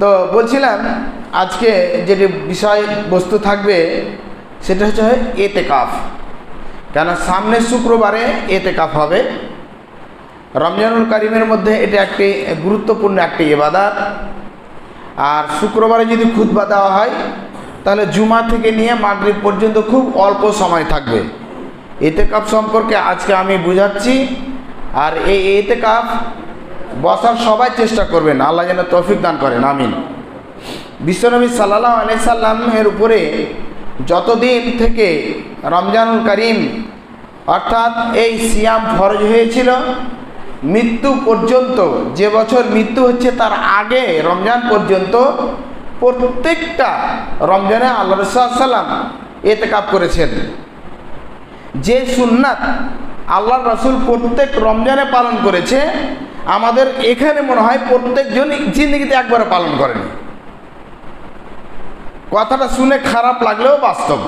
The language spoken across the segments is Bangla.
তো বলছিলাম, আজকে যেটি বিষয় বস্তু থাকবে, সেটা হচ্ছে এতে কাফ কেন সামনের শুক্রবারে এতে কাফ হবে। রমজানুল করিমের মধ্যে এটা একটি গুরুত্বপূর্ণ একটি ইবাদাত। আর শুক্রবারে যদি খুতবা দেওয়া হয়, তাহলে জুমা থেকে নিয়ে মাগরিব পর্যন্ত খুব অল্প সময় থাকবে। এতে কাপ সম্পর্কে আজকে আমি বুঝাচ্ছি। আর এই এতে কাপ বসার সবাই চেষ্টা করবেন, আল্লাহ যেন তৌফিক দান করেন, আমিন। বিশ্বনবী সাল্লাহ আলাই সাল্লামের উপরে যতদিন থেকে রমজানুল করিম, অর্থাৎ এই সিয়াম ফরজ হয়েছিল, মৃত্যু পর্যন্ত, যে বছর মৃত্যু হচ্ছে তার আগে রমজান পর্যন্ত প্রত্যেকটা রমজানে আল্লাহ রসাল্লাম এতেকাপ করেছেন। যে সুন্নাত আল্লাহ রসুল প্রত্যেক রমজানে পালন করেছে আমাদের এখানে মনে হয় প্রত্যেকজন জিন্দগিতে একবারে পালন করেনি। কথাটা শুনে খারাপ লাগলেও বাস্তব।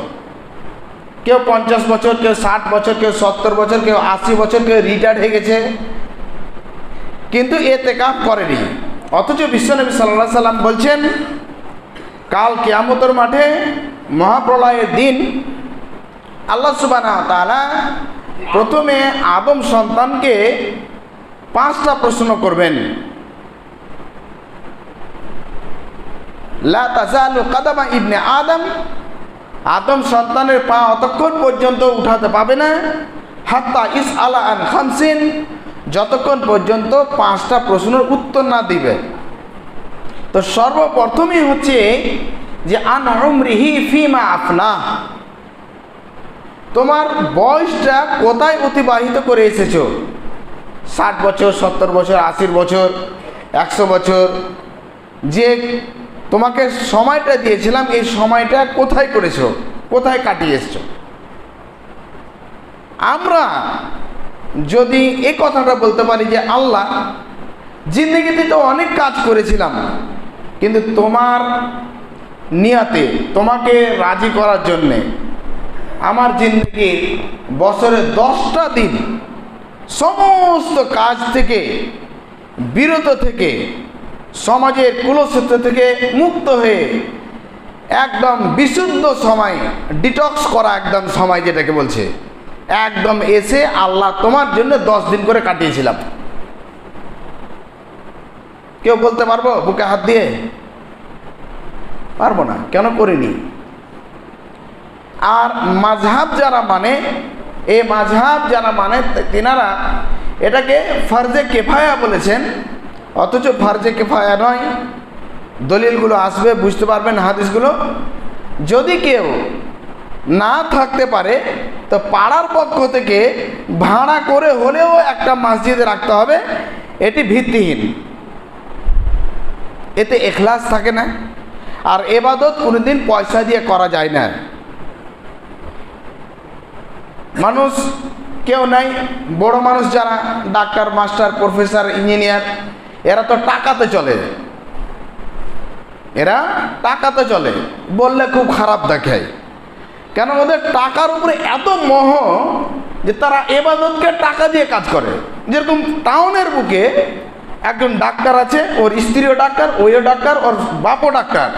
কেউ পঞ্চাশ বছর, কেউ ষাট বছর, কেউ সত্তর বছর, কেউ আশি বছর, কেউ রিটায়ার্ড হয়ে গেছে। কিন্তু এতে কাপ করেনি। অথচ বিশ্বনবী সাল্লাহ সাল্লাম বলছেন, কাল কেয়ামতর মাঠে মহাপ্রলয়ের দিন। আল্লাহ সুবানা তালা প্রথমে আদম সন্তানকে পাঁচটা প্রশ্ন করবেন। কাদামা ইবনে আদম আদম সন্তানের পা অতক্ষণ পর্যন্ত উঠাতে পাবে না, হাত্তা ইস আলা আন খামসিন, যতক্ষণ পর্যন্ত পাঁচটা প্রশ্নের উত্তর না দিবে। তো সর্বপ্রথমই হচ্ছে যে, আন উমরিহি ফিমা আফনা তোমার বয়সটা কোথায় অতিবাহিত করে এসেছ? ষাট বছর, সত্তর বছর, আশির বছর, একশো বছর। যে তোমাকে সময়টা দিয়েছিলাম, এই সময়টা কোথায় করেছ? কোথায় কাটিয়ে এসছো? আমরা যদি এই কথাটা বলতে পারি যে আল্লাহ, জিন্দগিতে তো অনেক কাজ করেছিলাম, কিন্তু তোমার নিয়াতে, তোমাকে রাজি করার জন্যে আমার জিন্দগির বছরে দশটা দিন সমস্ত কাজ থেকে, বিরত থেকে, সমাজের কুলক্ষেত্র থেকে মুক্ত হয়ে একদম বিশুদ্ধ সময় ডিটক্স করা একদম সময় যেটাকে বলছে। একদম এসে আল্লাহ তোমার জন্য দশ দিন করে কাটিয়েছিলাম। কেউ বলতে পারব বুকে হাত দিয়ে? পারব না, কেন করিনি? আর মাঝহাব যারা মানে এই মাঝহাব যারা মানে তিনারা এটাকে ফার্জে কেফায়া বলেছেন, অথচ ফার্জে কেফায়া নয়। দলিলগুলো আসবে, বুঝতে পারবেন হাদিসগুলো। যদি কেউ না থাকতে পারে, তো পাড়ার পক্ষ থেকে ভাড়া করে হলেও একটা মসজিদে রাখতে হবে, এটি ভিত্তিহীন। এতে এখলাস থাকে না, আর এবাদত কোনোদিন পয়সা দিয়ে করা যায় না। মানুষ কেউ নাই, বড় মানুষ যারা, ডাক্তার, মাস্টার, প্রফেসর, ইঞ্জিনিয়ার, এরা তো টাকাতে চলে। এরা টাকাতে চলে, বললে খুব খারাপ দেখায়। কেন ওদের টাকার উপরে এত মোহ যে তারা এবাদতকে টাকা দিয়ে কাজ করে। যেরকম টাউনের বুকে একজন ডাক্তার আছে, ওর স্ত্রীও ডাক্তার, ওইও ডাক্তার, ওর বাপও ডাক্তার।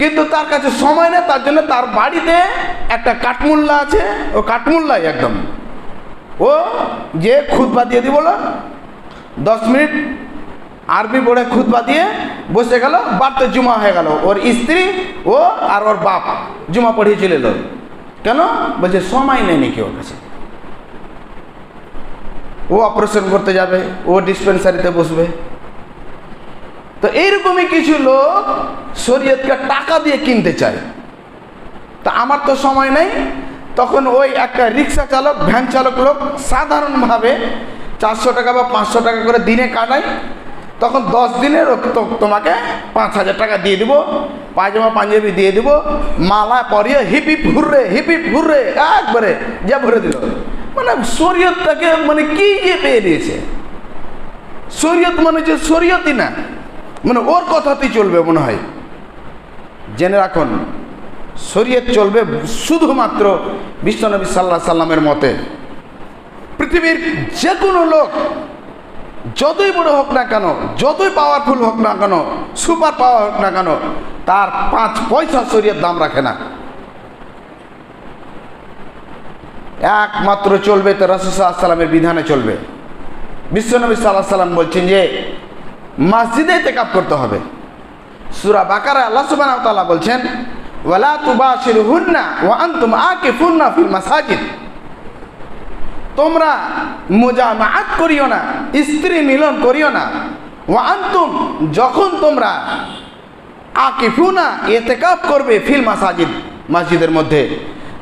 কিন্তু তার কাছে সময় নেই, তার জন্য তার বাড়িতে একটা কাঠমুল্লা আছে। ও কাঠমুল্লাই একদম। ও যে খুদবা দিয়ে দিব দশ মিনিট আরবি বোর্ডে খুদবা দিয়ে বসে গেল, বাড়তে জুমা হয়ে গেল। ওর স্ত্রী, ও আর ওর বাপ জুমা পড়িয়ে চলে এলো। কেন? বলছে, সময় নেই নাকি ওর কাছে। ও অপারেশন করতে যাবে, ও ডিসপেন্সারিতে বসবে। তো এইরকমই কিছু লোক শরীয়তকে টাকা দিয়ে কিনতে চায়। তা আমার তো সময় নেই। তখন ওই একটা রিক্সা চালক, ভ্যান চালক লোক সাধারণভাবে চারশো টাকা বা পাঁচশো টাকা করে দিনে কাটায়। তখন দশ দিনের তোমাকে পাঁচ হাজার টাকা দিয়ে দিব, পায়জামা, পাঞ্জাবি দিয়ে দিব, মালা পরিয়ে হিপি ফুররে হিপি ফুররে, একবারে যা ভরে দিল। মানে শরীয়তটাকে মানে কি যে পেয়ে দিয়েছে? শরীয়ত মানে যে শরীয়তই না। মানে ওর কথাতেই চলবে মনে হয়। জেনে রাখুন, শরীয়ত চলবে শুধুমাত্র বিশ্বনবী সাল্লাহ সাল্লামের মতে। পৃথিবীর যে কোনো লোক, যতই বড় হোক না কেন, যতই পাওয়ারফুল হোক না কেন সুপার পাওয়ার হোক না কেন, তার পাঁচ পয়সা শরীরের দাম রাখে না। একমাত্র চলবে তো রসুসাল্লামের বিধানে চলবে। বিশ্বনবী সাল্লাহ সাল্লাম বলছেন যে মসজিদে তেকাপ করতে হবে। সুরা বাকারা আল্লাহ সুবাহ তাআলা বলছেন, ওয়ালা তুবাশির হুন্না ও আন্তুম আকে ফুন্না ফিল মাসাজিদ। তোমরা মোজামাত করিও না, স্ত্রী মিলন করিও না। ও আন্তুম যখন তোমরা আকিফুনা এতেকাপ করবে ফিল মাসাজিদ, মসজিদের মধ্যে,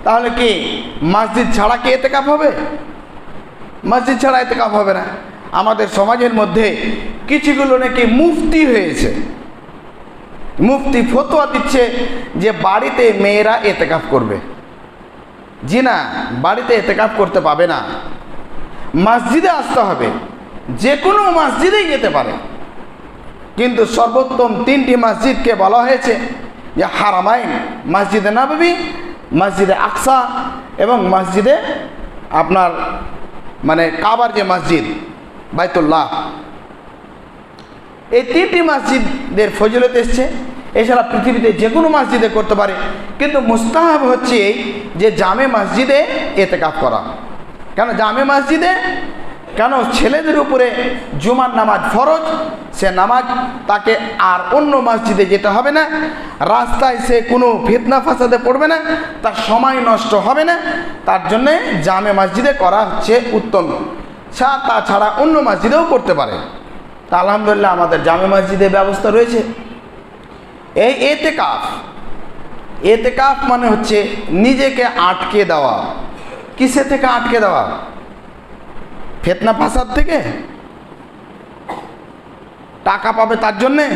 তাহলে কি মসজিদ ছাড়া কি এতেকাপ হবে? মসজিদ ছাড়া এতে এতেকাপ হবে না। আমাদের সমাজের মধ্যে কিছুগুলো নাকি মুফতি হয়েছে। মুফতি ফতোয়া দিচ্ছে যে বাড়িতে মেয়েরা এতেকাপ করবে। জি না, বাড়িতে এতেকাপ করতে পাবে না। মসজিদে আসতে হবে। যে কোনো মসজিদেই যেতে পারে। কিন্তু সর্বোত্তম তিনটি মসজিদকে বলা হয়েছে যে হারামাইন, মসজিদে নবী মসজিদে আকসা এবং মসজিদে আপনার মানে কাবার যে মসজিদ, বাইতুল্লাহ। এই তিনটি মসজিদের ফজিলত এসছে। এছাড়া পৃথিবীতে যে কোনো মসজিদে করতে পারে। কিন্তু মুস্তাহাব হচ্ছে এই যে জামে মসজিদে এতেকাপ করা। কেন জামে মসজিদে? কেন ছেলেদের উপরে জুমার নামাজ ফরজ, সে নামাজ তাকে আর অন্য মসজিদে যেতে হবে না। রাস্তায় সে কোনো ফিতনা ফাসাদে পড়বে না। তার সময় নষ্ট হবে না। তার জন্যে জামে মসজিদে করা হচ্ছে উত্তম। তাছাড়া অন্য মসজিদেও করতে পারে। তা আলহামদুলিল্লাহ আমাদের জামে মসজিদের ব্যবস্থা রয়েছে। এই এতে কাফ এতে কাফ মানে হচ্ছে নিজেকে আটকে দেওয়া। কিসে থেকে আটকে দেওয়া? ফেতনা ফাসাদ থেকে? টাকা পাবে তার জন্যে?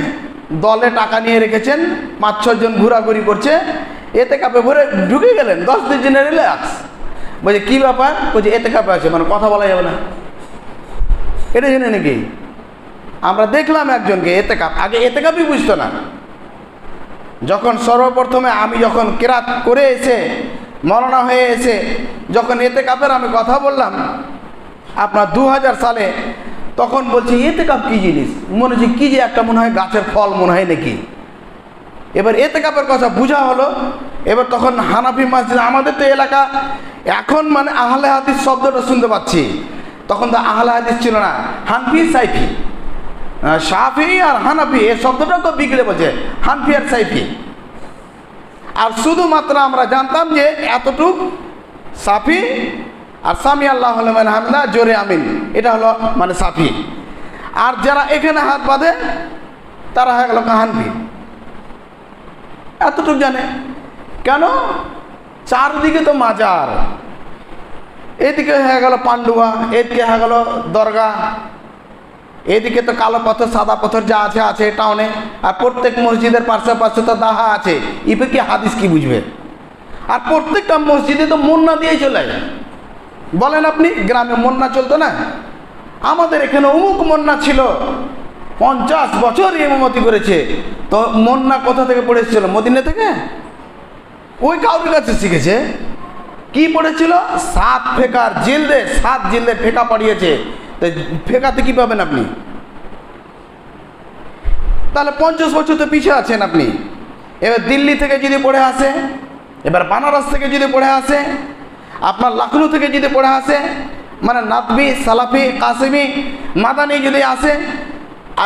দলে টাকা নিয়ে রেখেছেন, পাঁচ ছজন ঘোরাঘুরি করছে। এতে কাপে ভরে ঢুকে গেলেন, দশ দিন জেনে রিল্যাক্স বলছে, কী ব্যাপার? বলছে এতে কাপে আছে। মানে কথা বলা যাবে না। এটা জেনে নাকি? আমরা দেখলাম একজনকে এতে কাপ আগে এতে কাপই বুঝতো না। যখন সর্বপ্রথমে আমি যখন কেরাত করে এসে, মরণা হয়ে এসে যখন এতে কাপের আমি কথা বললাম, আপনার দু হাজার সালে তখন বলছি এতে কাপ কী জিনিস? মনে হচ্ছে কী যে একটা মনে হয় গাছের ফল মনে হয় নাকি। এবার এতে কাপের কথা বোঝা হলো। এবার তখন হানাফি মসজিদ, আমাদের তো এলাকা এখন মানে আহলে হাদিস শব্দটা শুনতে পাচ্ছি। তখন তো আহলে হাদিস ছিল না, হানফি, সাইফি। সাফি আর হানাফি, এই শব্দটা তো বিগড়ে বলছে হানফি আর সাইফি। আর শুধুমাত্র আমরা জানতাম যে এতটুক সাফি আর সামি আল্লাহ হামদা জোরে আমিন। এটা হলো মানে সাফি। আর যারা এখানে হাত বাঁধে, তারা হয়ে গেল হানফি। এতটুক জানে। কেন? চারদিকে তো মাজার। এদিকে হয়ে গেল পান্ডুয়া, এদিকে হয়ে গেল দরগা। এদিকে তো কালো পাথর, সাদা পাথর যা আছে আছে টাউনে। আর প্রত্যেক মসজিদের পার্শ্ব পার্শ্ব তো দাহা আছে। ইপে কি হাদিস কি বুঝবে? আর প্রত্যেকটা মসজিদে তো মুন্না দিয়ে চলে বলেন আপনি, গ্রামে মন্না চলতো না? আমাদের এখানে অমুক মন্না ছিল। পঞ্চাশ বছর ইমামতি করেছে তো মন্না কোথা থেকে পড়েছিল? মদিনা থেকে? ওই কাউকে কাছে শিখেছে। কি পড়েছিল? সাত ফেকার জিলদে, সাত জিলদে ফেকা পড়িয়েছে। তো ফেকাতে কি পাবেন আপনি? তাহলে পঞ্চাশ বছর তো পিছিয়ে আছেন আপনি। এবার দিল্লি থেকে যদি পড়ে আসে, এবার বানারস থেকে যদি পড়ে আসে, আপনার লখনৌ থেকে যদি পড়ে আসে মানে নাতবি, সালাফি, কাসিমি, মাদানি যদি আসে,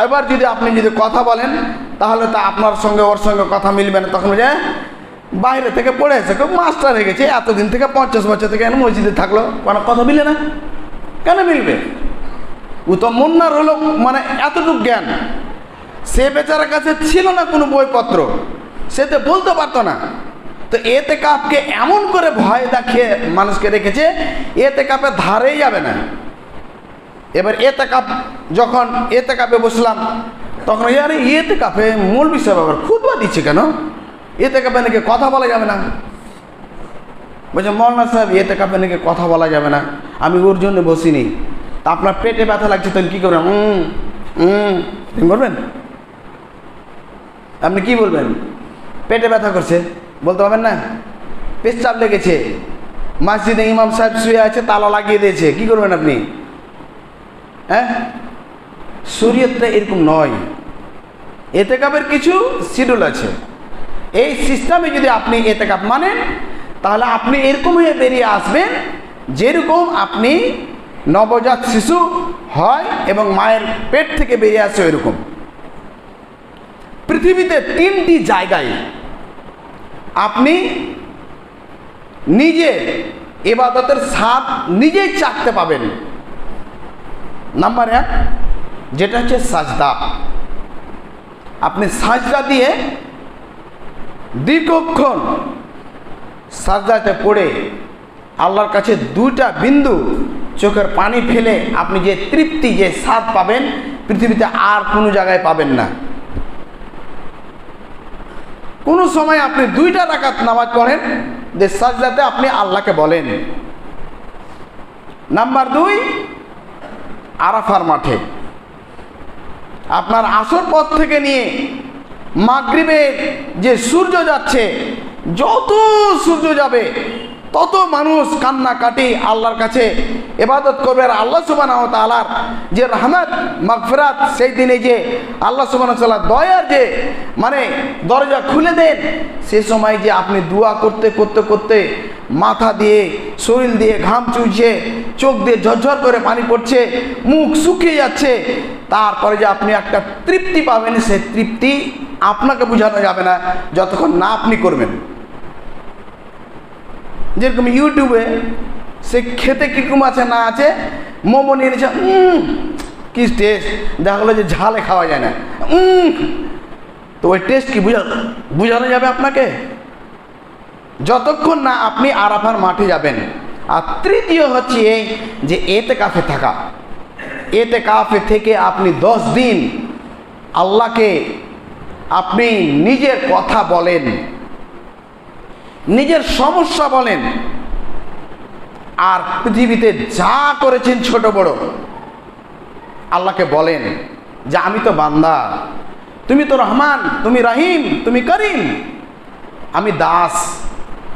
এবার যদি আপনি যদি কথা বলেন, তাহলে তা আপনার সঙ্গে, ওর সঙ্গে কথা মিলবে না। তখন যে বাইরে থেকে পড়ে এসে কেউ মাস্টার হয়ে গেছে। এতদিন থেকে পঞ্চাশ বছর থেকে মসজিদে থাকল। কোনো কথা মিলে না? কেন মিলবে? তো মুন্নার হলো মানে এতটুকু জ্ঞান। সে বেচারার কাছে ছিল না কোনো বইপত্র। সে তো বলতে পারতো না। তো এতে কাপকে এমন করে ভয় দেখিয়ে মানুষকে রেখেছে, এতে কাপে ধারেই যাবে না। এবার এতে কাপ যখন এতে কাপে বসলাম, তখন আরে এতে কাপে মূল বিষয় ব্যাপার খুদবা দিচ্ছে কেন? এতে কাপে নাকি কথা বলা যাবে না? বলছে, মৌলানা সাহেব, এতে কাপে নাকি কথা বলা যাবে না। আমি ওর জন্য বসিনি। আপনার পেটে ব্যথা লাগছে, তখন কী করবেন? তুমি বলবেন আপনি কি বলবেন? পেটে ব্যথা করছে, বলতে পারবেন না? পেশাব লেগেছে। মসজিদে ইমাম সাহেব শুয়ে আছে, তালা লাগিয়ে দিয়েছে, কি করবেন আপনি? হ্যাঁ? শরীয়তটা এরকম নয়। এতেকাপের কিছু শিডিউল আছে। এই সিস্টেমে যদি আপনি এতেকাপ মানেন, তাহলে আপনি এরকম হয়ে বেরিয়ে আসবেন, যেরকম আপনি নবজাত শিশু হয় এবং মায়ের পেট থেকে বেরিয়ে আসে এরকম পৃথিবীতে তিনটি জায়গায় আপনি নিজে এবাদতের স্বাদ নিজেই চাকতে পাবেন। নাম্বার এক, যেটা হচ্ছে সাজদা। আপনি সাজদা দিয়ে দীর্ঘক্ষণ সাজদাতে পড়ে আল্লাহর কাছে দুইটা বিন্দু চোখের পানি ফেলে আপনি যে তৃপ্তি, যে স্বাদ পাবেন, পৃথিবীতে আর কোনো জায়গায় পাবেন না। কোনো সময় আপনি দুইটা রাকাত নামাজ পড়েন, যে সাজদাতে আপনি আল্লাহকে বলেন। নাম্বার দুই, আরাফার মাঠে। আপনার আসর পথ থেকে নিয়ে মাগরিবের যে সূর্য যাচ্ছে, যত সূর্য যাবে তত মানুষ কান্নাকাটি আল্লাহর কাছে এবাদত করবে আর আল্লাহ সুবান তালার যে রহমত, মাগফিরাত, সেই দিনে যে আল্লাহ তাল্লাহ দয়ার যে মানে দরজা খুলে দেন, সে সময় যে আপনি দোয়া করতে করতে করতে মাথা দিয়ে, শরীর দিয়ে ঘাম চুইছে চোখ দিয়ে ঝরঝর করে পানি পড়ছে, মুখ শুকিয়ে যাচ্ছে, তারপরে যে আপনি একটা তৃপ্তি পাবেন, সে তৃপ্তি আপনাকে বোঝানো যাবে না, যতক্ষণ না আপনি করবেন। যেরকম ইউটিউবে সে খেতে কীরকম আছে না আছে মোমো নিয়ে উম, কি টেস্ট দেখা গেলো যে ঝালে খাওয়া যায় না তো ওই টেস্ট কি বুঝা বোঝানো যাবে আপনাকে? যতক্ষণ না আপনি আরাফার মাঠে যাবেন আর তৃতীয় হচ্ছে এই যে এতে কাফে থাকা। এতে কাফে থেকে আপনি দশ দিন আল্লাহকে আপনি নিজের কথা বলেন। নিজের সমস্যা বলেন। আর পৃথিবীতে যা করেছেন ছোট বড়, আল্লাহকে বলেন যে আমি তো বান্দা, তুমি তো রহমান, তুমি রাহিম, তুমি করিম, আমি দাস,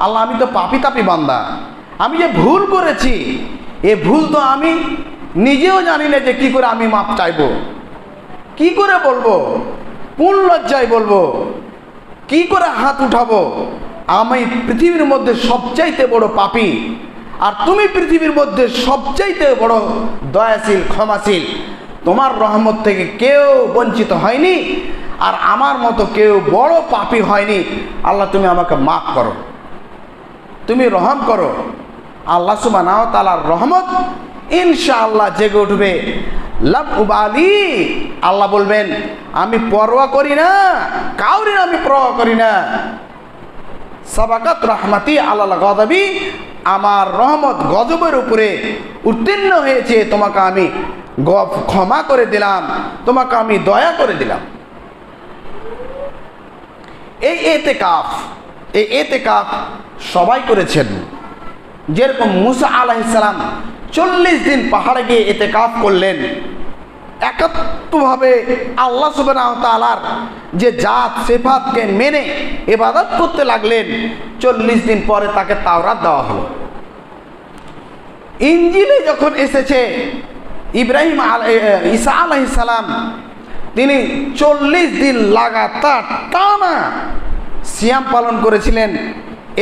আল্লাহ আমি তো পাপি তাপি বান্দা, আমি যে ভুল করেছি, এ ভুল তো আমি নিজেও জানি না যে কি করে আমি মাপ চাইব। কি করে বলব? কোন লজ্জায় বলব? কি করে হাত উঠাবো? আমি পৃথিবীর মধ্যে সবচাইতে বড় পাপি। আর তুমি পৃথিবীর মধ্যে সবচাইতে বড় দয়াশীল, ক্ষমাশীল। তোমার রহমত থেকে কেউ বঞ্চিত হয়নি, আর আমার মতো কেউ বড় পাপি হয়নি। আল্লাহ, তুমি আমাকে মাফ করো। তুমি রহম করো। আল্লাহ সুবাহ তালার রহমত ইনশাআল্লাহ জেগে উঠবে। লাভ আল্লাহ বলবেন, আমি পরোয়া করি না, কাউরির আমি পরোয়া করি না। সাবাকাত রহমাতি আল্লাহ গদাবি, আমার রহমত গজবের উপরে উত্তীর্ণ হয়েছে, তোমাকে আমি ক্ষমা করে দিলাম, তোমাকে আমি দয়া করে দিলাম। এই এতে কাফ এই এতে কাফ সবাই করেছেন। যেরকম মুসা আলাহিসাল্লাম চল্লিশ দিন পাহাড়ে গিয়ে এতে কাফ করলেন একাত্মভাবে আল্লাহ সুবাহ তালার যে জাত, সেফাতকে মেনে এবাদত করতে লাগলেন, চল্লিশ দিন পরে তাকে তাওরাত দেওয়া হলো। ইঞ্জিলে যখন এসেছে, ইব্রাহিম ঈসা আলাইসালাম তিনি চল্লিশ দিন লাগাতার টানা সিয়াম পালন করেছিলেন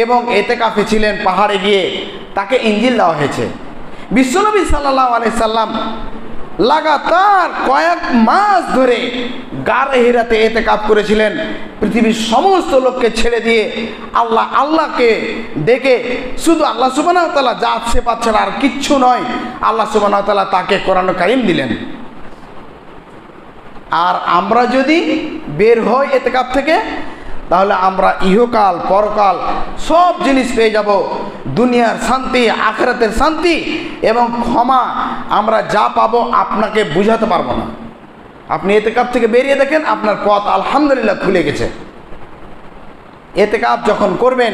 এবং এতে কাফে ছিলেন পাহাড়ে গিয়ে তাকে ইঞ্জিল দেওয়া হয়েছে। বিশ্বনবী সাল্লাহ আলি সাল্লাম লাগাতার কয়েক মাস ধরে গার হিরাতে এতে কাপ করেছিলেন। পৃথিবীর সমস্ত লোককে ছেড়ে দিয়ে আল্লাহ আল্লাহকে দেখে শুধু আল্লাহ তালা যা সে পাচ্ছেন আর কিচ্ছু নয়, আল্লাহ সুবাহ তালা তাকে কোরআন কারিম দিলেন। আর আমরা যদি বের হই এতেকাপ থেকে তাহলে আমরা ইহকাল, পরকাল সব জিনিস পেয়ে যাব। দুনিয়ার শান্তি, আখরাতের শান্তি এবং ক্ষমা আমরা যা পাবো আপনাকে বুঝাতে পারব না। আপনি এতেকাপ থেকে বেরিয়ে দেখেন, আপনার পথ আলহামদুলিল্লাহ খুলে গেছে। এতেকাপ যখন করবেন,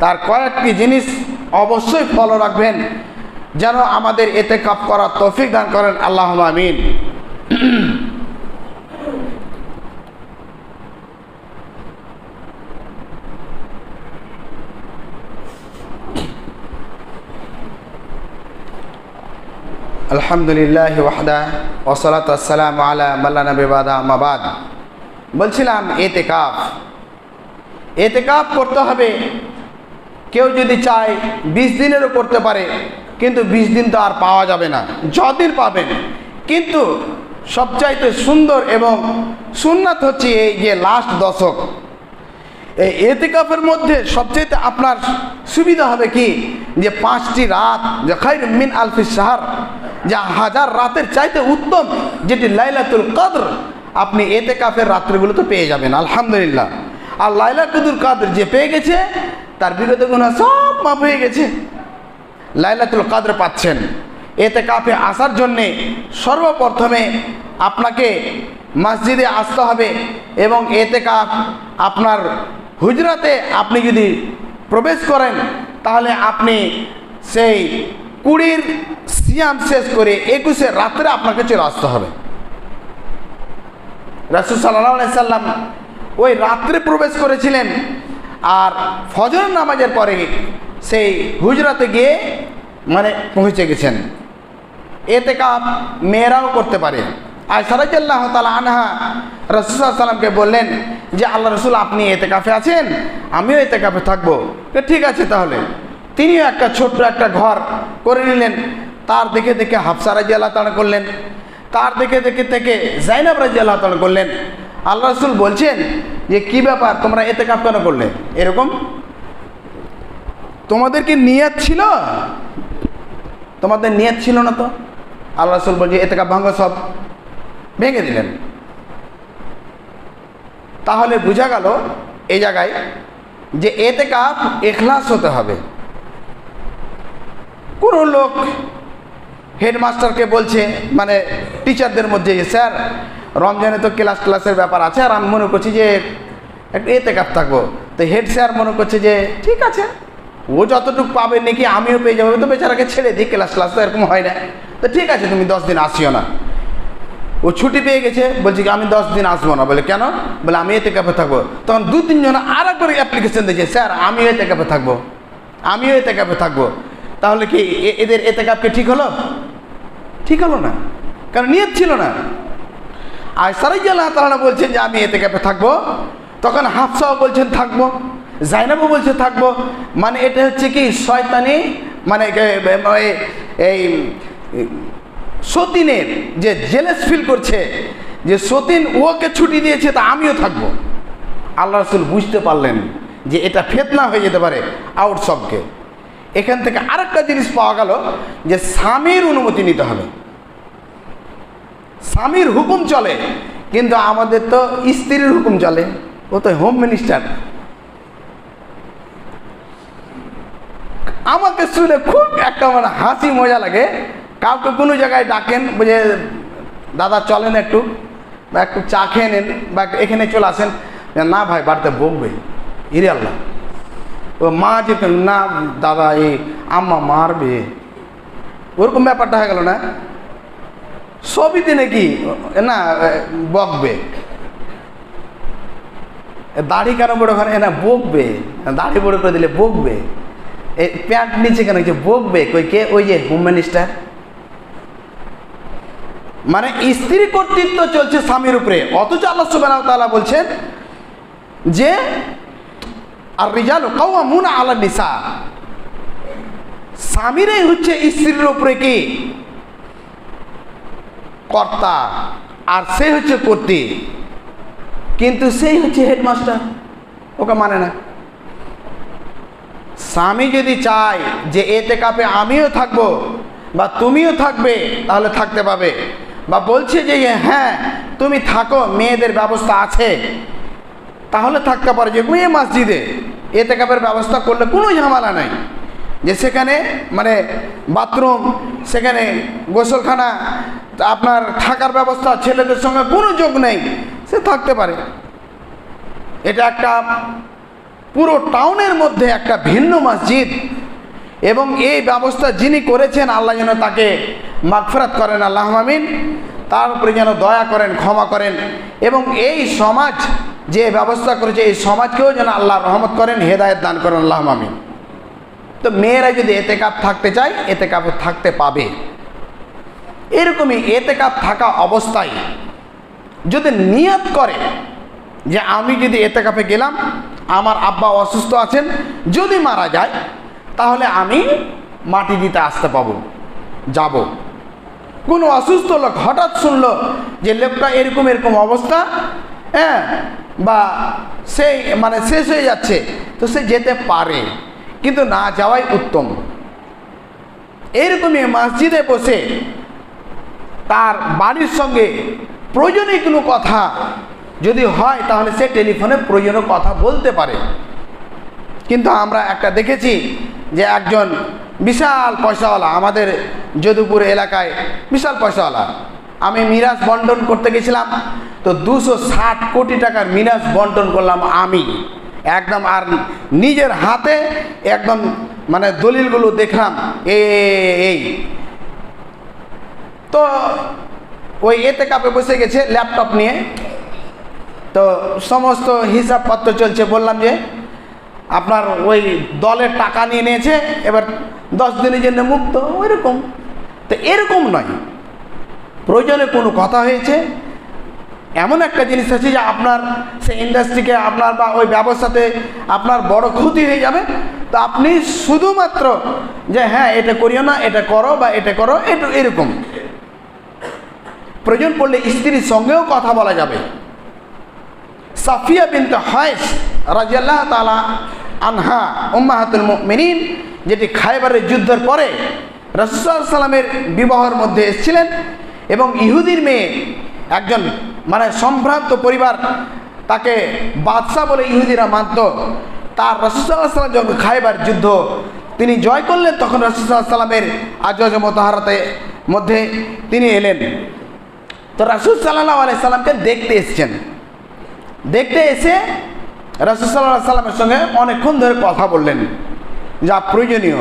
তার কয়েকটি জিনিস অবশ্যই ফলো রাখবেন, যেন আমাদের এতেকাপ করার তৌফিক দান করেন। আল্লাহ আমিন। আলহামদুলিল্লাহ ওয়াহদা ওসলাত আসসালাম আলা মাল্লানা বেবাদা মাবাদ বলছিলাম এতে কাপ এতে কাপ করতে হবে। কেউ যদি চায় বিশ দিনেরও করতে পারে, কিন্তু বিশ দিন তো আর পাওয়া যাবে না যদিন পাবেন। কিন্তু সবচাইতে সুন্দর এবং সুন্নাত হচ্ছে এই যে লাস্ট দশক। এই এতেকাফের মধ্যে সবচেয়ে আপনার সুবিধা হবে কি? যে পাঁচটি রাত, যে খাইর মিন আলফি সাহার যা হাজার রাতের চাইতে উত্তম, যেটি লাইলাতুল কদর, আপনি এতে এতেকাফের রাত্রিগুলোতে পেয়ে যাবেন, আলহামদুলিল্লাহ। আর লাইলাতুল কাদর যে পেয়ে গেছে, তার বিগত গুণা সব মাপ হয়ে গেছে। লাইলাতুল কাদর পাচ্ছেন। এতে কাপে আসার জন্যে সর্বপ্রথমে আপনাকে মসজিদে আসতে হবে এবং এতে কাপ আপনার হুজরাতে আপনি যদি প্রবেশ করেন, তাহলে আপনি সেই কুড়ির সিয়াম শেষ করে একুশে রাত্রে আপনাকে চলে আসতে হবে। রাসুল সাল্লাহ সাল্লাম ওই রাত্রে প্রবেশ করেছিলেন আর ফজর নামাজের পরে সেই হুজরাতে গিয়ে মানে পৌঁছে গেছেন। এতে কাপ মেয়েরাও করতে পারে। আর সারাজাল্লাহ তালা আনহা সাল্লামকে বললেন যে আল্লাহ রসুল, আপনি এতে কাফে আছেন? আমিও এতে কাফে থাকব। তো ঠিক আছে তাহলে। তিনিও একটা ছোট্ট একটা ঘর করে নিলেন। তার দেখে দেখে হাফসা রাজি আল্লাহ তালা করলেন। তার দেখে দেখে থেকে জাইনাব রাজি আল্লাহ তালা করলেন। আল্লাহ রসুল বলছেন যে, কি ব্যাপার? তোমরা এতে কাপ কেন করলে? এরকম। তোমাদের কি নিয়ত ছিল? তোমাদের নিয়ত ছিল না তো? আল্লাহ রসুল বলছে এতে কাপ ভাঙ্গ সব। ভেঙে দিলেন। তাহলে বোঝা গেল এই জায়গায় যে এতে কাপ এখলাস হতে হবে। কোনো লোক হেডমাস্টারকে বলছে মানে টিচারদের মধ্যে স্যার, রমজানে তো ক্লাস ক্লাসের ব্যাপার আছে, আর আমি মনে করছি যে একটু এতে কাপ থাকব। তো হেড স্যার মনে করছে যে, ঠিক আছে, ও যতটুকু পাবে নাকি আমিও পেয়ে যাব তো বেচারাকে ছেড়ে দিই, ক্লাস ক্লাস তো এরকম হয় না। তো ঠিক আছে, তুমি দশ দিন আসিও না। ও ছুটি পেয়ে গেছে, বলছে কি, আমি দশ দিন আসব না। বলে, কেন? বলে, আমি এতে কাপে থাকব। তখন দু তিনজন আর একবার অ্যাপ্লিকেশন দিয়েছে, স্যার আমিও এতে কাপে থাকব। আমিও এতে কাপে থাকব। তাহলে কি এদের এতে কাপকে ঠিক হলো? ঠিক হলো না। কারণ নিয়ত ছিল না। আর সারাই আল্লাহ তালা বলছেন যে, আমি এতে ক্যাপে থাকব। তখন হাফসাও বলছেন, থাকব। জাইনাবও বলছে, থাকব। মানে এটা হচ্ছে কি, শয়তানি মানে এই সতীনের যে জেলেস ফিল করছে, যে সতীন ওকে ছুটি দিয়েছে তা আমিও থাকব। আল্লাহ রসুল বুঝতে পারলেন যে এটা ফেতনা হয়ে যেতে পারে আউট সবকে এখান থেকে আরেকটা জিনিস পাওয়া গেল যে স্বামীর অনুমতি নিতে হবে। স্বামীর হুকুম চলে, কিন্তু আমাদের তো স্ত্রীর হুকুম চলে। ও তো হোম মিনিস্টার আমাকে শুনে খুব একটা মানে হাসি মজা লাগে। কাউকে কোনো জায়গায় ডাকেন বুঝে দাদা, চলেন একটু, বা একটু চা খেয়ে নেন, বা এখানে চলে আসেন। না ভাই, বাড়িতে বকবে ইরে আল্লাহ। ও মা যে না দাদা এই আম্মা মারবে। ওরকম ব্যাপারটা হয়ে গেল না? সবই দিনে কি না, বকবে। দাড়ি কেন বড় করে না, বকবে। দাড়ি বড় করে দিলে বকবে। প্যান্ট নিচে কেন, যে বকবে? কই কে? ওই যে হোম মিনিস্টার। মানে স্ত্রী কর্তৃত্ব চলছে স্বামীর উপরে। অথচ আল্লাহ সুবাহ তাআলা বলছেন যে আর রিজাল কাউমুন আলা নিসা। স্বামীরাই হচ্ছে স্ত্রীর উপরে কি? কর্তা। আর সে হচ্ছে কর্তৃ। কিন্তু সেই হচ্ছে হেডমাস্টার। ওকে মানে না। স্বামী যদি চায় যে, এতে কাপে আমিও থাকব বা তুমিও থাকবে, তাহলে থাকতে পাবে বা বলছে যে হ্যাঁ তুমি থাকো, মেয়েদের ব্যবস্থা আছে। তাহলে থাকতে পারে যে, মেয়ে মসজিদে এতে কাপের ব্যবস্থা করলে কোনো ঝামেলা নাই। যে সেখানে মানে বাথরুম, সেখানে গোসলখানা, আপনার থাকার ব্যবস্থা, ছেলেদের সঙ্গে কোনো যোগ নেই, সে থাকতে পারে। এটা একটা পুরো টাউনের মধ্যে একটা ভিন্ন মসজিদ। এবং এই ব্যবস্থা যিনি করেছেন, আল্লাহ যেন তাকে মাগফরাত করেন আল্লাহ আমিন। তার উপরে যেন দয়া করেন, ক্ষমা করেন। এবং এই সমাজ যে ব্যবস্থা করেছে, এই সমাজকেও যেন আল্লাহ রহমত করেন, হেদায়ত দান করেন আল্লাহ আমিন। তো মেয়েরা যদি এতে কাপ থাকতে চায় এতে কাপে থাকতে পাবে। এরকমই এতে কাপ থাকা অবস্থায় যদি নিয়ত করে যে আমি যদি এতে কাপে গেলাম, আমার আব্বা অসুস্থ আছেন, যদি মারা যায়, তাহলে আমি মাটি দিতে আসতে পাবো, যাব। কোনো অসুস্থ লোক হঠাৎ শুনলো যে লোকটা এরকম এরকম অবস্থা হ্যাঁ বা সেই মানে শেষ হয়ে যাচ্ছে, তো সে যেতে পারে, কিন্তু না যাওয়াই উত্তম। এরকমই মসজিদে বসে তার বাড়ির সঙ্গে প্রয়োজনীয় কোনো কথা যদি হয়, তাহলে সে টেলিফোনে প্রয়োজনীয় কথা বলতে পারে। কিন্তু আমরা একটা দেখেছি যে একজন বিশাল পয়সাওয়ালা, আমাদের যদুপুর এলাকায় বিশাল পয়সাওয়ালা। আমি মিরাজ বন্টন করতে গেছিলাম, তো দুশো ষাট কোটি টাকার মিরাজ বন্টন করলাম আমি। একদম আর নিজের হাতে একদম মানে দলিলগুলো দেখলাম এই। তো ওই এতে কাপে বসে গেছে ল্যাপটপ নিয়ে। তো সমস্ত হিসাবপত্র চলছে, বললাম যে আপনার ওই দলের টাকা নিয়ে নিয়েছে, এবার দশ দিনের জন্য মুক্ত, ওইরকম। তো এরকম নয়। প্রয়োজনে কোনো কথা হয়েছে। এমন একটা জিনিস আছে যে আপনার সেই ইন্ডাস্ট্রিকে আপনার বা ওই ব্যবসাতে আপনার বড় ক্ষতি হয়ে যাবে। তো আপনি শুধুমাত্র যে হ্যাঁ এটা করিও না, এটা করো বা এটা করো, এটা এরকম। প্রয়োজন পড়লে স্ত্রীর সঙ্গেও কথা বলা যাবে। সাফিয়া বিনতে হয়েস রাজিয়াল্লাহ তালা আনহা উম্মাহাতুল মিনিন যেটি খাইবারের যুদ্ধের পরে রসুল সাল্লামের বিবাহর মধ্যে এসেছিলেন এবং ইহুদির মেয়ে একজন মানে সম্ভ্রান্ত পরিবার তাকে বাদশাহ বলে ইহুদিরা মানত। তার রসুল্লাহ সাল্লাম যখন খাইবার যুদ্ধ তিনি জয় করলেন, তখন রসুল্লাহ সাল্লামের আজজ মতাহারতে মধ্যে তিনি এলেন। তো রাসুল সাল্লাহ আলাইসাল্লামকে দেখতে এসছেন। দেখতে এসে রাসুল সাল্লাহ সাল্লামের সঙ্গে অনেকক্ষণ ধরে কথা বললেন। যা প্রয়োজনীয়।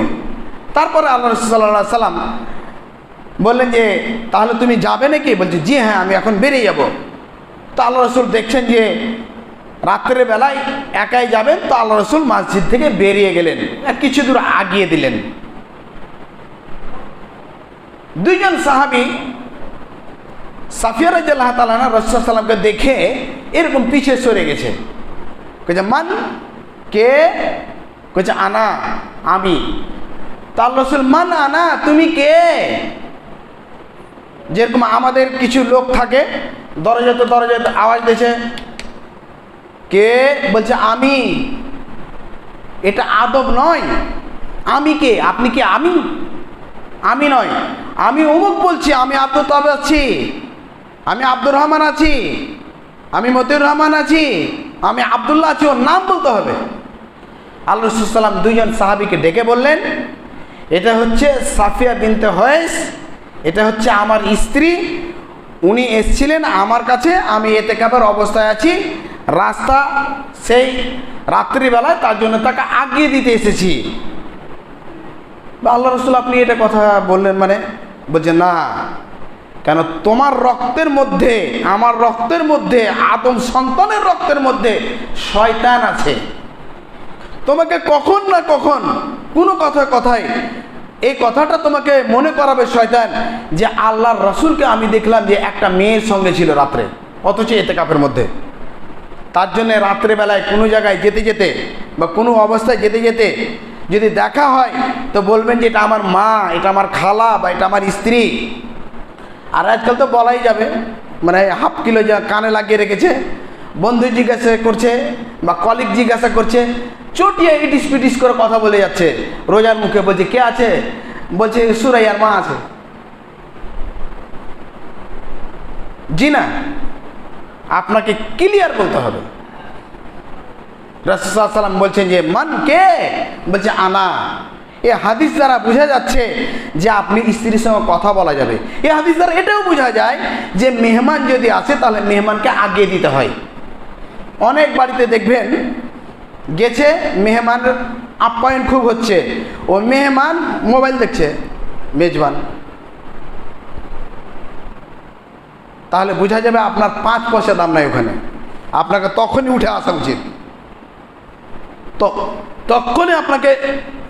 তারপরে আল্লাহ রসুল সাল্লাম বললেন যে, তাহলে তুমি যাবে নাকি? বলছে, জি হ্যাঁ আমি এখন বেরিয়ে যাব। তো আল্লাহ রসুল দেখছেন যে, রাত্রের বেলায় একাই যাবেন, তো আল্লাহ রসুল মসজিদ থেকে বেরিয়ে গেলেন কিছু দূর আগিয়ে দিলেন। দুইজন সাহাবি, সাফিয়া রাজ্লাহ তালানা রসুল সাল্লামকে দেখে এরকম পিছে সরে গেছে। কেছে মান কে? কেছে আনা, আমি। তার রসুল মান আনা, তুমি কে? যেরকম আমাদের কিছু লোক থাকে দরজাতে দরজাতে আওয়াজ দিয়েছে, কে? বলছে, আমি। এটা আদব নয়। আমি কে? আপনি কি আমি? আমি নয়। আমি অমুক বলছি, আমি আব্দুল তবে আছি। আমি আব্দুর রহমান আছি। আমি মতিউর রহমান আছি। আমি আবদুল্লাহ আছি ওর নাম বলতে হবে। আল্লাহ রসুলাম দুইজন সাহাবিকে ডেকে বললেন, এটা হচ্ছে সাফিয়া বিনতে হয়েস, এটা হচ্ছে আমার স্ত্রী, উনি এসছিলেন আমার কাছে, আমি এতে কাপের অবস্থায় আছি, রাস্তা সেই রাত্রিবেলায় তার জন্য তাকে আগিয়ে দিতে এসেছি। আল্লাহ রসুল আপনি এটা কথা বললেন মানে বলছে না কেন তোমার রক্তের মধ্যে, আমার রক্তের মধ্যে, আদম সন্তানের রক্তের মধ্যে শয়তান আছে। তোমাকে কখন না কখন কোনো কথায় কথায় এই কথাটা তোমাকে মনে করাবে শয়তান যে আল্লাহর রসুলকে আমি দেখলাম যে একটা মেয়ের সঙ্গে ছিল রাত্রে, অথচ এতে কাপের মধ্যে। তার জন্য রাত্রেবেলায় কোনো জায়গায় যেতে যেতে বা কোনো অবস্থায় যেতে যেতে যদি দেখা হয়, তো বলবেন যে এটা আমার মা, এটা আমার খালা বা এটা আমার স্ত্রী। আর আজকাল তো বলাই যাবে মানে হাফ কিলো যা কানে লাগিয়ে রেখেছে বন্ধু জিজ্ঞাসা করছে বা কলিগ জিজ্ঞাসা করছে, চটিয়ে ইটিস পিটিস করে কথা বলে যাচ্ছে। রোজার মুখে বলছে, কে আছে? বলছে, সুরাইয়ার মা আছে। জি না, আপনাকে ক্লিয়ার বলতে হবে। রসুলাম বলছেন যে, মান কে? বলছে, আনা। এ হাদিস দ্বারা বোঝা যাচ্ছে যে আপনি স্ত্রীর সঙ্গে কথা বলা যাবে। এ হাদিস দ্বারা এটাও বোঝা যায় যে মেহমান যদি আসে, তাহলে মেহমানকে আগিয়ে দিতে হয়। অনেক বাড়িতে দেখবেন, গেছে মেহমান আপ্যায়ন খুব হচ্ছে। ও মেহমান মোবাইল দেখছে, মেজবান। তাহলে বোঝা যাবে আপনার পাঁচ পয়সা দাম নাই ওখানে। আপনাকে তখনই উঠে আসা উচিত। তো, তখনই আপনাকে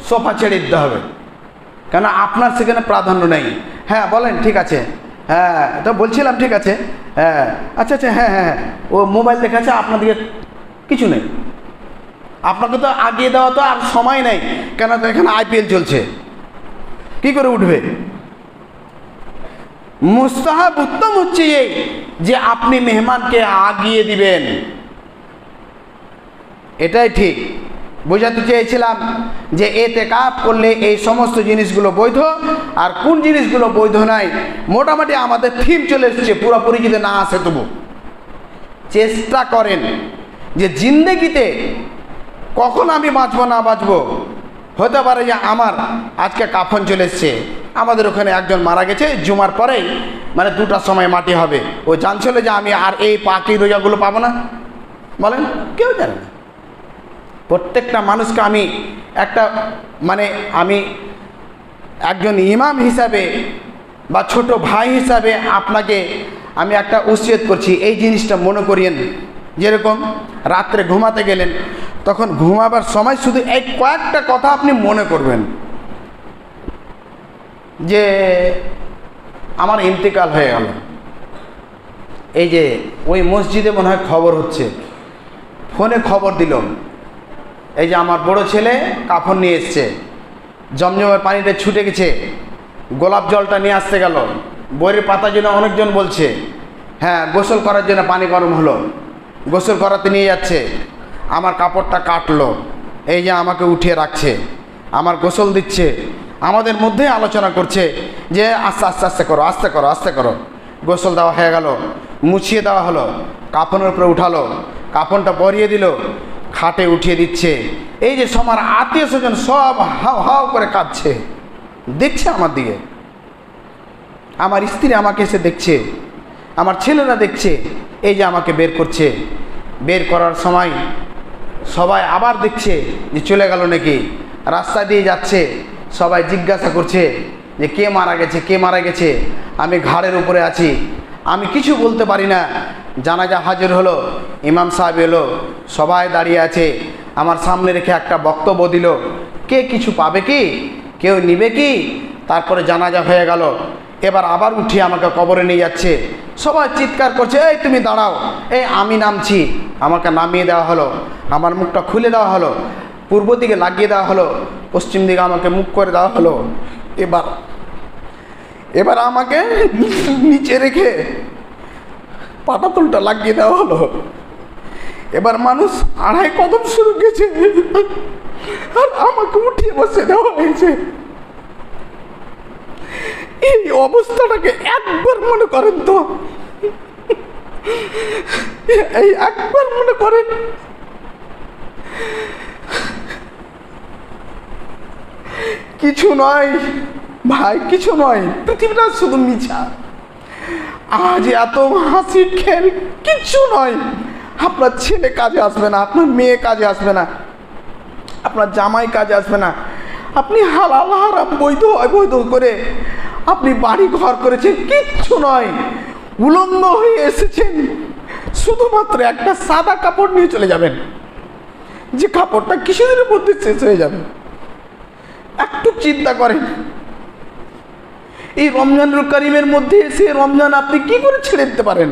সোফা ছেড়ে দিতে হবে। কেন আপনার সেখানে প্রাধান্য নেই। হ্যাঁ বলেন, ঠিক আছে। হ্যাঁ তো বলছিলাম, ঠিক আছে। হ্যাঁ আচ্ছা আচ্ছা হ্যাঁ হ্যাঁ হ্যাঁ। ও মোবাইল দেখাচ্ছে আপনাদেরকে কিছু নেই। আপনাকে তো আগিয়ে দেওয়া তো আর সময় নেই কেন তো এখানে আইপিএল চলছে। কি করে উঠবে? মুস্তাহাব উত্তম হচ্ছে এই যে আপনি মেহমানকে আগিয়ে দিবেন। এটাই ঠিক। বোঝাতে চেয়েছিলাম যে এতে কাপ করলে এই সমস্ত জিনিসগুলো বৈধ, আর কোন জিনিসগুলো বৈধ নাই, মোটামুটি আমাদের থিম চলে এসেছে পুরোপুরি যদি না আসে তবু। চেষ্টা করেন যে জিন্দেগিতে কখন আমি বাঁচবো, না বাঁচবো? হতে পারে যে আমার আজকে কাফন চলে এসছে, আমাদের ওখানে একজন মারা গেছে, জুমার পরেই মানে দুটার সময় মাটি হবে। ও জানছিল যে আমি আর এই পাকি রোজাগুলো পাবো না। বলেন, কেউ জানে না। প্রত্যেকটা মানুষকে আমি একটা মানে আমি একজন ইমাম হিসাবে বা ছোট ভাই হিসাবে আপনাকে আমি একটা উচিত করছি, এই জিনিসটা মনে করিয়েন। যেরকম রাত্রে ঘুমাতে গেলেন, তখন ঘুমাবার সময় শুধু এই কয়েকটা কথা আপনি মনে করবেন। যে আমার ইন্তেকাল হয়ে গেল। এই যে ওই মসজিদে মনে হয় খবর হচ্ছে। ফোনে খবর দিল এই যে আমার বড় ছেলে কাফন নিয়ে এসছে। জমজমের পানিটা ছুটে গেছে। গোলাপ জলটা নিয়ে আসতে গেল। বইয়ের পাতা জন্য অনেকজন বলছে হ্যাঁ গোসল করার জন্য পানি গরম হলো। গোসল করাতে নিয়ে যাচ্ছে। আমার কাপড়টা কাটলো। এই যে আমাকে উঠিয়ে রাখছে। আমার গোসল দিচ্ছে। আমাদের মধ্যে আলোচনা করছে যে, আস্তে আস্তে আস্তে করো আস্তে করো আস্তে করো। গোসল দেওয়া হয়ে গেল। মুছিয়ে দেওয়া হলো। কাফনের উপরে উঠালো। কাফনটা পরিয়ে দিল। খাটে উঠিয়ে দিচ্ছে। এই যে সমার আত্মীয় স্বজন সব হাও হাও করে কাঁদছে। দেখছে আমার দিকে। আমার স্ত্রী আমাকে এসে দেখছে। আমার ছেলেরা দেখছে। এই যে আমাকে বের করছে। বের করার সময় সবাই আবার দেখছে যে চলে গেল নাকি। রাস্তা দিয়ে যাচ্ছে। সবাই জিজ্ঞাসা করছে যে কে মারা গেছে, কে মারা গেছে? আমি ঘাড়ের উপরে আছি। আমি কিছু বলতে পারি না। জানাজা হাজির হলো, ইমাম সাহেব এলো, সবাই দাঁড়িয়ে আছে। আমার সামনে রেখে একটা বক্তব্য দিল, কে কিছু পাবে কি? কেউ নিবে কি? তারপরে জানাজা হয়ে গেল। এবার আবার উঠিয়ে আমাকে কবরে নিয়ে যাচ্ছে। সবাই চিৎকার করছে, এই তুমি দাঁড়াও, এই আমি নামছি। আমাকে নামিয়ে দেওয়া হলো, আমার মুখটা খুলে দেওয়া হলো, পূর্ব দিকে লাগিয়ে দেওয়া হলো, পশ্চিম দিকে আমাকে মুখ করে দেওয়া হলো। এবার এবার আমাকে নিচে রেখে পাটাতলটা লাগিয়ে দেওয়া হলো। এবার মানুষ আড়াই কদম শুরু গেছে আর আমাকে উঠিয়ে বসে দেওয়া হয়েছে। এই অবস্থাটাকে একবার মনে করেন তো। এই একবার মনে করেন। কিছু নয়, ভাই, কিছু নয়, পৃথিবীটা শুধু মিছা। আজ এত হাসি খেল, কিচ্ছু নয়। আপনার ছেলে কাজে আসবে না, আপনার মেয়ে কাজে আসবে না, আপনার জামাই কাজে আসবে না। আপনি হালাল হারাম বৈধ, অবৈধ করে আপনি বাড়ি ঘর করেছেন, কিচ্ছু নয়। উলঙ্গ হয়ে এসেছেন, শুধুমাত্র একটা সাদা কাপড় নিয়ে চলে যাবেন। যে কাপড়টা কিছুদিনের মধ্যে শেষ হয়ে যাবে? একটু চিন্তা করেন। এই রমজানুল করিমের মধ্যে এসে রমজান আপনি কি করে ছেড়ে দিতে পারেন?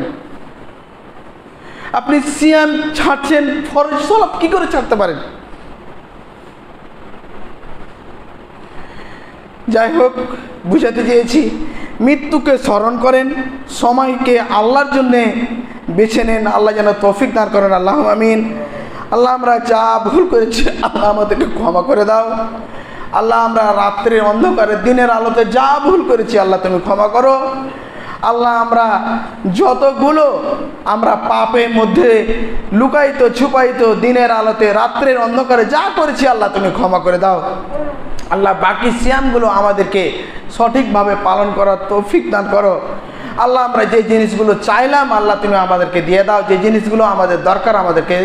আপনি সিয়াম ছাড়ছেন, ফরজ সলাপ কি করে ছাড়তে পারেন? যাই হোক, বুঝাতে চেয়েছি, মৃত্যুকে স্মরণ করেন, সময়কে আল্লাহর জন্যে বেছে নেন, আল্লাহ যেন তৌফিক দান করেন, আল্লাহ আমিন। আল্লাহ আমরা যা ভুল করেছি, আল্লাহ আমাদেরকে ক্ষমা করে দাও। আল্লাহ, আমরা রাত্রের অন্ধকারে, দিনের আলোতে যা ভুল করেছি, আল্লাহ তুমি ক্ষমা করো। আল্লাহ, আমরা যতগুলো আমরা পাপের মধ্যে লুকাইতো ছুপাইতো দিনের আলোতে, রাত্রের অন্ধকারে যা করেছি, আল্লাহ তুমি ক্ষমা করে দাও। আল্লাহ, বাকি সিয়ামগুলো আমাদেরকে সঠিকভাবে পালন করার তৌফিক দান করো। আল্লাহ, আমরা যে জিনিসগুলো চাইলাম, আল্লাহ তুমি আমাদেরকে দিয়ে দাও। যে জিনিসগুলো আমাদের দরকার, আমাদেরকে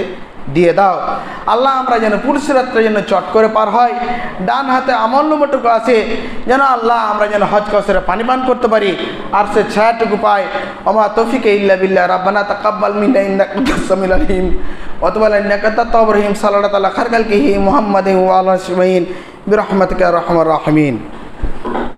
দিয়ে দাও। আল্লাহ আমরা যেন পুরুষরাত্রে যেন চট করে পার হয়। ডান হাতে আমল্যমটুকু আছে। যেন আল্লাহ আমরা যেন হজ কসরে পানি পান করতে পারি। আর সে ছায়াটুকু পাই। অমা তৌফিকে ইল্লা বিল্লাহ। রাব্বানা তাকাব্বাল মিন্না ইন্নাকা সামিউল আলিম। ওয়া ইন্নাকা তাত্তাওয়াবুর রহিম সাল্লাল্লাহু তাআলা খারকালকিহি মুহাম্মাদিন ওয়া আলা আজমাইন বিরহমাতিকা আরহামার রাহিমিন।